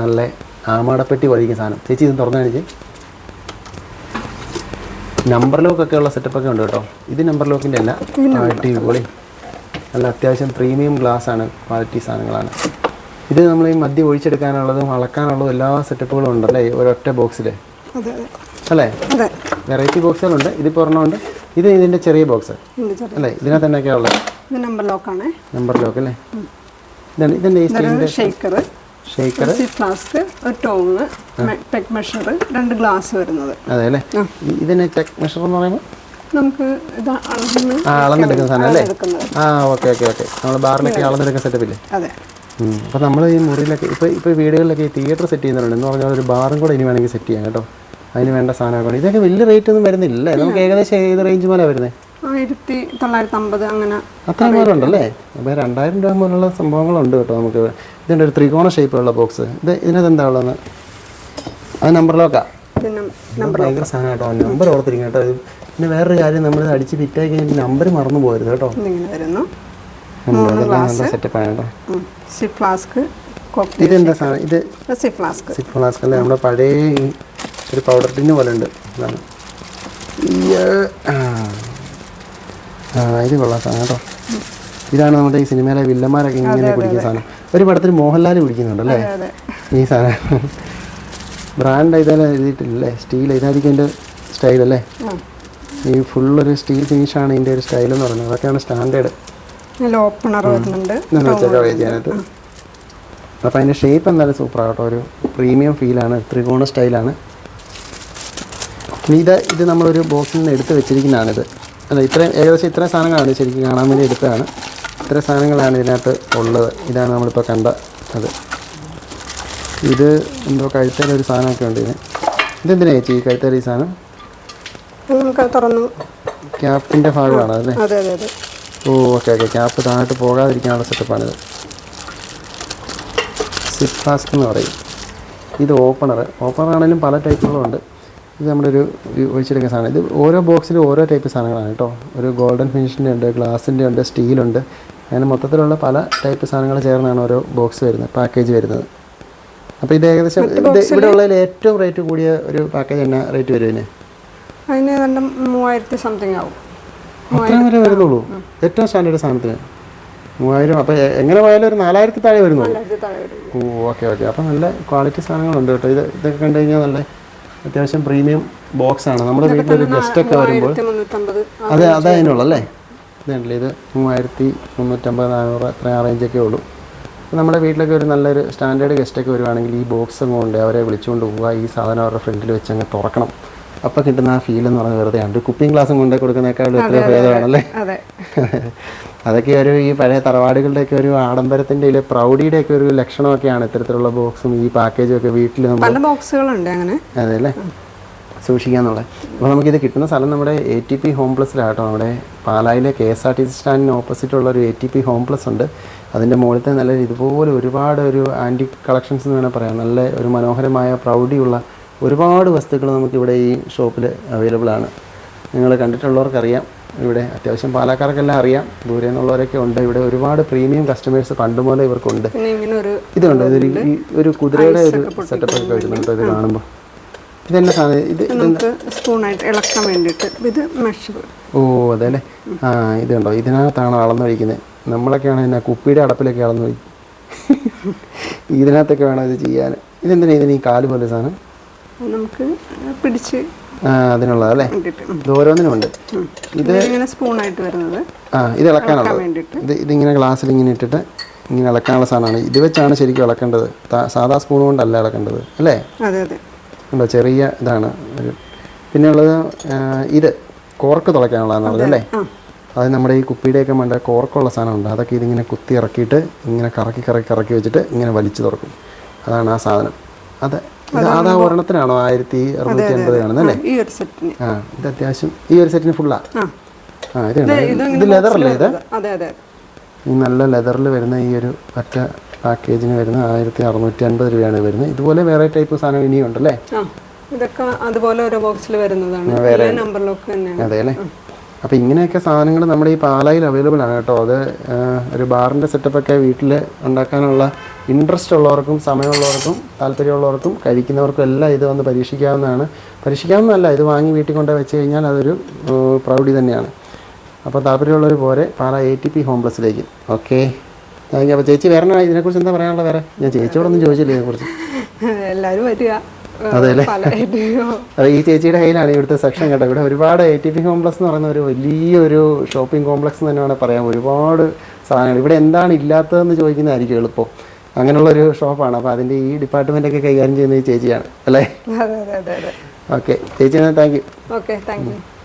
നല്ല ആമാടപ്പെട്ടി വലിക്കുന്ന സാധനം. ചേച്ചി ഇത് തുറന്നു കാണിച്ച് നമ്പർ ലോക്കൊക്കെ ഉള്ള സെറ്റപ്പൊക്കെ ഉണ്ട് കേട്ടോ. ഇത് നമ്പർ ലോക്കിന്റെ അല്ല. അടിപൊളി. നല്ല അത്യാവശ്യം പ്രീമിയം ഗ്ലാസ് ആണ്. ക്വാളിറ്റി സാധനങ്ങളാണ്. ഇത് നമ്മൾ ഈ മദ്യം ഒഴിച്ചെടുക്കാനുള്ളതും അളക്കാനുള്ളതും എല്ലാ സെറ്റപ്പുകളും ഉണ്ട് അല്ലേ ഒരൊറ്റ ബോക്സിൽ അല്ലേ? വെറൈറ്റി ബോക്സുകളുണ്ട് ഇതിപ്പോൾ ഒരെണ്ണമുണ്ട് ഇത് ഇതിന്റെ ചെറിയ ബോക്സ് അല്ലേ? ഇതിനകത്ത് തന്നെയൊക്കെയാണ് ഉള്ളത്? ഇത് നമ്പർ ലോക്കാണ് നമ്പർ ലോക്ക് അല്ലേ? ഇതാണ് ഇതിന്റെ ഷേക്കർ ഷേക്കർ ഫ്ലാസ്ക് ഒരു ടോങ് പെഗ് മെഷർ രണ്ട് ഗ്ലാസ് വരുന്നത്. അതെ അല്ലേ ഇതിന് ചെക്ക് മെഷർ എന്ന് പറയുമ്പോൾ നമുക്ക് ഇത് അളന്ന് അളന്നെടുക്കുന്ന സാധനം അല്ലേ? ആ ഓക്കെ ഓക്കെ ഓക്കെ. നമ്മൾ ബാറിലൊക്കെ അളന്നെടുക്കുന്ന സെറ്റപ്പില്ലേ? അതെ. അപ്പോൾ നമ്മൾ ഈ മുറിയിലൊക്കെ ഇപ്പോൾ ഇപ്പോൾ വീടുകളിലൊക്കെ ഈ തിയേറ്റർ സെറ്റ് ചെയ്യുന്നുണ്ട് എന്ന് പറഞ്ഞാൽ ഒരു ബാറും കൂടെ ഇനി വേണമെങ്കിൽ സെറ്റ് ചെയ്യാം കേട്ടോ. അതിന് വേണ്ട സാധനമൊക്കെ ഇതൊക്കെ വലിയ റേറ്റ് ഒന്നും വരുന്നില്ല. നമുക്ക് ഏകദേശം ഏത് റേഞ്ച് പോലെ വരുന്നത് ആയിരത്തി തൊള്ളായിരത്തി അമ്പത് അങ്ങനെ അത്രയും പോലെ ഉണ്ടല്ലേ അപ്പോൾ രണ്ടായിരം രൂപ പോലുള്ള സംഭവങ്ങളുണ്ട് കേട്ടോ നമുക്ക്. ഇതിന്റെ ഒരു ത്രികോണ ഷേപ്പുള്ള ബോക്സ് ഇത് ഇതിനകത്ത് എന്താ ഉള്ളതെന്ന്? അത് നമ്പർ ലോക്കാ ഭയങ്കര സാധനം കേട്ടോ. നമ്പർ ഓർത്തിരിക്കും കേട്ടോ. ഇത് പിന്നെ വേറൊരു കാര്യം നമ്മളിത് അടിച്ച് ഫിറ്റായി കഴിഞ്ഞാൽ നമ്പർ മറന്നു പോകരുത് കേട്ടോ. ഇതെന്താ സാധനം? ഇത് സി ഫ്ലാസ്ക് സിപ്പ് ഫ്ലാസ്ക് അല്ലേ? നമ്മുടെ പഴയ ഒരു പൗഡർ ടിന്ന് പോലെ ഉണ്ട്. ഇയ്യ്. ആ. ഇത് കൊള്ളാം സാധനം കേട്ടോ. ഇതാണ് നമ്മുടെ ഈ സിനിമയിലെ വില്ലന്മാരൊക്കെ ഇങ്ങനെ കുടിക്കുന്ന സാധനം. ഒരു പടത്തിൽ മോഹൻലാൽ കുടിക്കുന്നുണ്ട് അല്ലേ ഈ സാധനം. ബ്രാൻഡ് ഇതെല്ലാം എഴുതിയിട്ടില്ലേ സ്റ്റീൽ ഇതായിരിക്കും എന്റെ സ്റ്റൈൽ അല്ലേ ഈ ഫുൾ ഒരു സ്റ്റീൽ ഫിനിഷാണ് ഇതിന്റെ ഒരു സ്റ്റൈൽ എന്ന് പറയുന്നത്. അതൊക്കെയാണ് സ്റ്റാൻഡേർഡ്. ഓപ്പണർ വരുന്നുണ്ട്. അപ്പോൾ അതിന്റെ ഷേപ്പ് എന്തായാലും സൂപ്പർ ആകട്ടോ ഒരു പ്രീമിയം ഫീലാണ് ത്രികോണ സ്റ്റൈലാണ്. ഇനി ഇത് ഇത് നമ്മളൊരു ബോക്സിൽ നിന്ന് എടുത്ത് വെച്ചിരിക്കുന്നതാണിത്. അല്ല ഇത്രയും ഏകദേശം ഇത്രയും സാധനങ്ങളാണ് ശരിക്കും കാണാൻ വേണ്ടി എടുത്തതാണ്. ഇത്രയും സാധനങ്ങളാണ് ഇതിനകത്ത് ഉള്ളത്. ഇതാണ് നമ്മളിപ്പോൾ കണ്ട അത്. ഇത് എന്തോ കഴുത്തേൽ ഒരു സാധനമൊക്കെ ഉണ്ട് ഇതിന്. ഇതെന്തിനാ ചേച്ചി ഈ കഴുത്തേൽ ഈ സാധനം? തുറന്നു. ക്യാപ്പിന്റെ ഭാഗമാണ് അതെ ഓ ഓക്കെ ഓക്കെ. ക്യാപ്പ് താഴോട്ട് പോകാതിരിക്കാനുള്ള സെറ്റപ്പാണിത്. സിപ്പ് ഫ്ലാസ്ക് എന്ന് പറയും. ഇത് ഓപ്പണർ ഓപ്പണർ ആണെങ്കിലും പല ടൈപ്പുകളുണ്ട്. ഇത് നമ്മുടെ ഒരു ഒഴിച്ചെടുക്കുന്ന സാധനം. ഇത് ഓരോ ബോക്സിലും ഓരോ ടൈപ്പ് സാധനങ്ങളാണ് കേട്ടോ. ഒരു ഗോൾഡൻ ഫിനിഷിന്റെ ഉണ്ട് ഗ്ലാസിന്റെ ഉണ്ട് സ്റ്റീലുണ്ട് അങ്ങനെ മൊത്തത്തിലുള്ള പല ടൈപ്പ് സാധനങ്ങൾ ചേർന്നാണ് ഓരോ ബോക്സ് വരുന്നത് പാക്കേജ് വരുന്നത്. അപ്പോൾ ഇത് ഏകദേശം ഇവിടെ ഉള്ളതിൽ ഏറ്റവും റേറ്റ് കൂടിയ ഒരു പാക്കേജ് എന്നാ റേറ്റ് വരും ഇതിന് അതിന് നല്ല മൂവായിരത്തി സംതിങ് ആവും. അത്രയും വരെ വരുന്നുള്ളൂ? ഏറ്റവും സ്റ്റാൻഡേർഡ് സാധനത്തിന്. മൂവായിരം അപ്പോൾ എങ്ങനെ പോയാലും ഒരു നാലായിരത്തി താഴെ വരുന്നുള്ളൂ. ഓ ഓക്കെ ഓക്കെ അപ്പോൾ നല്ല ക്വാളിറ്റി സാധനങ്ങളുണ്ട് കേട്ടോ. ഇത് ഇതൊക്കെ കണ്ടു കഴിഞ്ഞാൽ നല്ല അത്യാവശ്യം പ്രീമിയം ബോക്സ് ആണ്. നമ്മുടെ വീട്ടിലൊരു ഗസ്റ്റ് ഒക്കെ വരുമ്പോൾ അതെ അതെ അത് അത് അതിനുള്ളല്ലേ ഇതുണ്ടല്ലേ ഇത് മൂവായിരത്തി മുന്നൂറ്റമ്പത് നാനൂറ് അത്രയും ആ റേഞ്ചൊക്കെ ഉള്ളൂ. നമ്മുടെ വീട്ടിലൊക്കെ ഒരു നല്ലൊരു സ്റ്റാൻഡേർഡ് ഗസ്റ്റൊക്കെ വരുവാണെങ്കിൽ ഈ ബോക്സ് അങ്ങ് കൊണ്ട് അവരെ വിളിച്ചുകൊണ്ട് പോവുക ഈ സാധനം അവരുടെ ഫ്രണ്ടിൽ വെച്ച് അങ്ങ് തുറക്കണം. അപ്പോൾ കിട്ടുന്ന ആ ഫീൽ എന്ന് പറഞ്ഞാൽ വെറുതെ ഉണ്ട് കുപ്പിയും ഗ്ലാസും കൊണ്ടേ കൊടുക്കുന്നേക്കാളും എത്ര ഭേദമാണല്ലേ? അതെ. അതൊക്കെ ഒരു ഈ പഴയ തറവാടുകളുടെയൊക്കെ ഒരു ആഡംബരത്തിന്റെ ഇല്ല പ്രൗഢിയുടെയൊക്കെ ഒരു ലക്ഷണമൊക്കെയാണ് ഇത്തരത്തിലുള്ള ബോക്സും ഈ പാക്കേജും ഒക്കെ വീട്ടിൽ പല ബോക്സുകളുണ്ട് അങ്ങനെ. അതെ അല്ലേ സൂക്ഷിക്കാന്നുള്ളത്. അപ്പോൾ നമുക്കിത് കിട്ടുന്ന സ്ഥലം നമ്മുടെ എ ടി പി ഹോം പ്ലസിലാട്ടോ നമ്മുടെ പാലായിലെ K S R T C സ്റ്റാൻഡിന് ഓപ്പോസിറ്റ് ഉള്ള ഒരു A T P home plus ഉണ്ട്. അതിന്റെ മുകളിലത്തെ നല്ല ഇതുപോലെ ഒരുപാട് ഒരു ആന്റി കളക്ഷൻസ് എന്ന് വേണമെങ്കിൽ പറയാം. നല്ല ഒരു മനോഹരമായ പ്രൗഢിയുള്ള ഒരുപാട് വസ്തുക്കൾ നമുക്കിവിടെ ഈ ഷോപ്പിൽ അവൈലബിൾ ആണ്. നിങ്ങൾ കണ്ടിട്ടുള്ളവർക്കറിയാം. ഇവിടെ അത്യാവശ്യം പാലക്കാർക്കെല്ലാം അറിയാം. ദൂരെ നിന്നുള്ളവരൊക്കെ ഉണ്ട്. ഇവിടെ ഒരുപാട് പ്രീമിയം കസ്റ്റമേഴ്സ് പണ്ട് ഇവർക്കുണ്ട്. ഇതുണ്ട്. ഇതൊരു ഈ ഒരു കുതിരയുടെ ഒരു സെറ്റപ്പ് ഒക്കെ വരുന്നുണ്ട് ഇത് കാണുമ്പോൾ ഇതെന്നെ സാധനം? ഇത് ഇത് നമുക്ക് സ്പൂണായിട്ട് ഇളക്കാൻ വേണ്ടിയിട്ട് ഇത് മെഷർ ഓ അതെ അല്ലേ ആ ഇതുണ്ടോ ഇതിനകത്താണ് അളന്നൊഴിക്കുന്നത് നമ്മളൊക്കെയാണ് എന്നാ കുപ്പിയുടെ അടപ്പിലൊക്കെ അളന്നൊഴി ഇതിനകത്തൊക്കെ വേണം ഇത് ചെയ്യാൻ. ഇതെന്തിനാ ഇതിന് ഈ കാൽ പോലെ സാധനം? നമുക്ക് പിടിച്ച് വേണ്ടിയിട്ട് ഉം. ഇത് ഓരോന്നിനും ഉണ്ട്. ഇത് ഇങ്ങനെ സ്പൂണായിട്ട് വരുന്നത്. ആ ഇത് ഇളക്കാനുള്ളത്. ഇത് ഇതിങ്ങനെ ഗ്ലാസ്സിൽ ഇങ്ങനെ ഇട്ടിട്ട് ഇങ്ങനെ ഇളക്കാനുള്ള സാധനമാണ്. ഇത് വെച്ചാണ് ശരിക്കും ഇളക്കേണ്ടത്. സാധാ സ്പൂൺ കൊണ്ടല്ല ഇളക്കേണ്ടത്. അല്ലേ? അതെ അതെ. ഉണ്ടോ ചെറിയ ഇതാണ്. ഒരു പിന്നെ ഉള്ളത് ഇത് കോർക്ക് തുളയ്ക്കാനുള്ളതാണുള്ളത് അല്ലേ? അത് നമ്മുടെ ഈ കുപ്പിയുടെയൊക്കെ മണ്ട കോർക്കുള്ള സാധനമുണ്ട്. അതൊക്കെ ഇതിങ്ങനെ കുത്തി ഇറക്കിയിട്ട് ഇങ്ങനെ കറക്കി കറക്കി കറക്കി വെച്ചിട്ട് ഇങ്ങനെ വലിച്ചു തുറക്കും. അതാണ് ആ സാധനം. അത് അതാ ഒരെണ്ണത്തിനാണോ? ആയിരത്തി അറുന്നൂറ്റി അൻപത് കാണുന്നത് അല്ലേ ഈ ഒരു സെറ്റിന്. ആ ഇത് അത്യാവശ്യം ഈ ഒരു സെറ്റിന് ഫുള്ളാ ആ? ഇത്? ഇത് ലെതർ അല്ലേ ഇത്? അതെ അതെ. ഈ നല്ല ലെതറിൽ വരുന്ന ഈ ഒരു ഒറ്റ പാക്കേജിന് വരുന്ന ആയിരത്തി അറുന്നൂറ്റി അൻപത് രൂപയാണ് വരുന്നത്. ഇതുപോലെ വേറെ ടൈപ്പ് സാധനം ഇനിയും ഉണ്ടല്ലേ ഇതൊക്കെ അതുപോലെ ഓരോ ബോക്സിൽ വരുന്നതാണ്. വേറെ നമ്പറിലൊക്കെ തന്നെയാണ്. അതെ അല്ലേ? അപ്പോൾ ഇങ്ങനെയൊക്കെ സാധനങ്ങൾ നമ്മുടെ ഈ പാലായിൽ അവൈലബിൾ ആണ് കേട്ടോ. അത് ഒരു ബാറിന്റെ സെറ്റപ്പൊക്കെ വീട്ടിൽ ഉണ്ടാക്കാനുള്ള ഇൻട്രസ്റ്റ് ഉള്ളവർക്കും സമയമുള്ളവർക്കും താല്പര്യമുള്ളവർക്കും കഴിക്കുന്നവർക്കും എല്ലാം ഇത് വന്ന് പരീക്ഷിക്കാവുന്നതാണ്. പരീക്ഷിക്കാവുന്നതല്ല ഇത് വാങ്ങി വീട്ടിൽ കൊണ്ട് വെച്ച് കഴിഞ്ഞാൽ അതൊരു പ്രൗഢി തന്നെയാണ്. അപ്പോൾ താല്പര്യമുള്ളവർ പോരെ Pala A T P home പ്ലസിലേക്ക് okay thank you. അപ്പോൾ ചേച്ചി വേറെ ഇതിനെക്കുറിച്ച് എന്താ പറയാനുള്ളത് വേറെ? ഞാൻ ചേച്ചിയോടൊന്നും ചോദിച്ചില്ല ഇതിനെക്കുറിച്ച്. എല്ലാവരും വരിക. അതെല്ലേ? അത് ഈ ചേച്ചിയുടെ കയ്യിലാണ് ഇവിടുത്തെ സെക്ഷൻ കേട്ടോ. ഇവിടെ ഒരുപാട് എ ടി പി കോംപ്ലക്സ് എന്ന് പറയുന്ന ഒരു വലിയൊരു ഷോപ്പിംഗ് കോംപ്ലക്സ് എന്ന് തന്നെയാണ് പറയാം. ഒരുപാട് സാധനങ്ങൾ. ഇവിടെ എന്താണ് ഇല്ലാത്തതെന്ന് ചോദിക്കുന്നതായിരിക്കും എളുപ്പം. അങ്ങനെയുള്ള ഒരു ഷോപ്പാണ് അപ്പോൾ അതിന്റെ ഈ ഡിപ്പാർട്ട്മെന്റൊക്കെ കൈകാര്യം ചെയ്യുന്ന ഈ ചേച്ചിയാണ്. അല്ലേ? ഓക്കെ ചേച്ചി thank you okay thank you